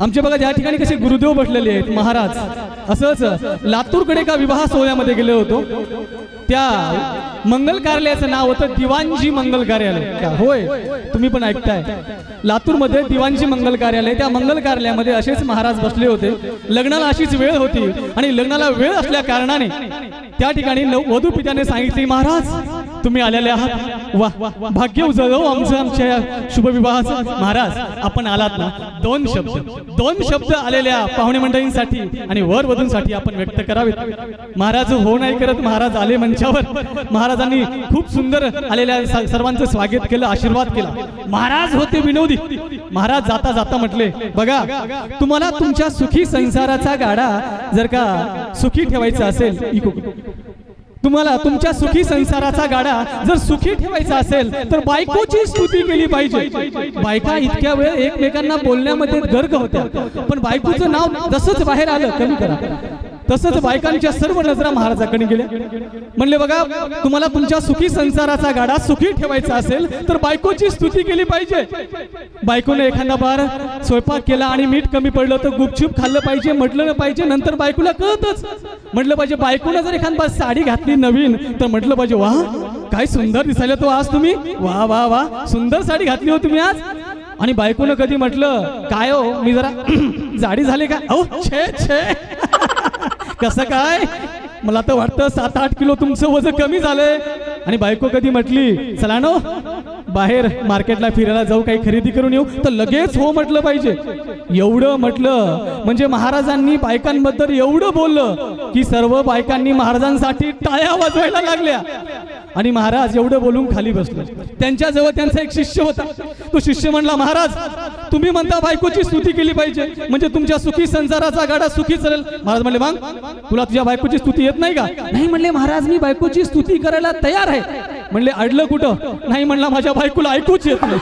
आमचे बघा ज्या ठिकाणी कसे गुरुदेव बसलेले आहेत महाराज. असंच लातूरकडे एका विवाह सोहळ्यामध्ये गेलो होतो. त्या मंगल कार्यालयाचं नाव होतं दिवाणजी मंगल कार्यालय. होय. तुम्ही पण ऐकताय. लातूरमध्ये दिवाणजी मंगल कार्यालय त्या मंगल कार्यालयामध्ये असेच महाराज बसले होते. लग्नाला अशीच वेळ होती आणि लग्नाला वेळ असल्या कारणाने त्या ठिकाणी वधू पित्याने सांगितले महाराज तुम्ही आलेले आहात? वा भाग्य उजळव आमचं हो आमच्या या शुभविवाहाचं. महाराज आपण आलात ना? दोन शब्द दोन शब्द आलेल्या पाहुणे मंडळींसाठी आणि वर वधूंसाठी आपण व्यक्त करावेत. महाराज हो नाही करत महाराज आले मंचावर. महाराजांनी खूप सुंदर आलेल्या सर्वांचं स्वागत केलं आशीर्वाद केला. महाराज होते विनोदी. महाराज जाता जाता म्हटले बघा तुम्हाला तुमच्या सुखी संसाराचा गाडा जर का सुखी ठेवायचा असेल तुम्हाला तुमच्या सुखी संसाराचा गाडा जर सुखी ठेवायचा असेल तर बायकोची स्तुती केली पाहिजे. बायका इतक्या वेळ एकमेकांना बोलण्यामध्ये गर्ग होत्या. पण बायकोचं नाव जसंच बाहेर आलं कमी करा. तसंच बायकांच्या सर्व नजरा महाराजाकडे गेल्या. म्हणले बघा तुम्हाला तुमच्या सुखी संसाराचा गाडा सुखी ठेवायचा असेल तर बायकोची स्तुती केली पाहिजे. बायकोने एखादा बार स्वयंपाक केला आणि मीठ कमी पडलं तर गुपचूप खाल्लं पाहिजे म्हटलं पाहिजे नंतर बायकोला कळतच. म्हटलं पाहिजे बायकोनं जर एखाद बार साडी घातली नवीन तर म्हटलं पाहिजे वा काय सुंदर दिसायला तो आज तुम्ही. वा वा वा सुंदर साडी घातली हो तुम्ही आज. आणि बायकोनं कधी म्हटलं काय हो मी जरा जाडी झाले का? अहो छे छे. कसं काय? मला तर वाटतं सात आठ किलो तुमचं वजन कमी झालंय. आणि बायको कधी म्हटली चला नो बाहेर मार्केटला फिरायला जाऊ काही खरेदी करून येऊ तर लगेच हो म्हटलं पाहिजे. एवढं म्हटलं म्हणजे महाराजांनी बायकांबद्दल एवढं बोललं की सर्व बायकांनी महाराजांसाठी टाळ्या वाजवायला लागल्या. आणि महाराज एवढं बोलून खाली बसलो. त्यांच्याजवळ त्यांचा एक शिष्य होता. तो शिष्य म्हणला महाराज तुम्ही म्हणता बायकोची स्तुती केली पाहिजे. म्हणजे तुमच्या सुखी संसाराचा गाडा सुखी चालेल. महाराज म्हणले मग तुला तुझ्या बायकोची स्तुती येत नाही का? नाही म्हणले महाराज मी बायकोची स्तुती करायला तयार आहे. म्हणले अडलं कुठं? नाही म्हणला माझ्या बायकोला ऐकूच येत नाही.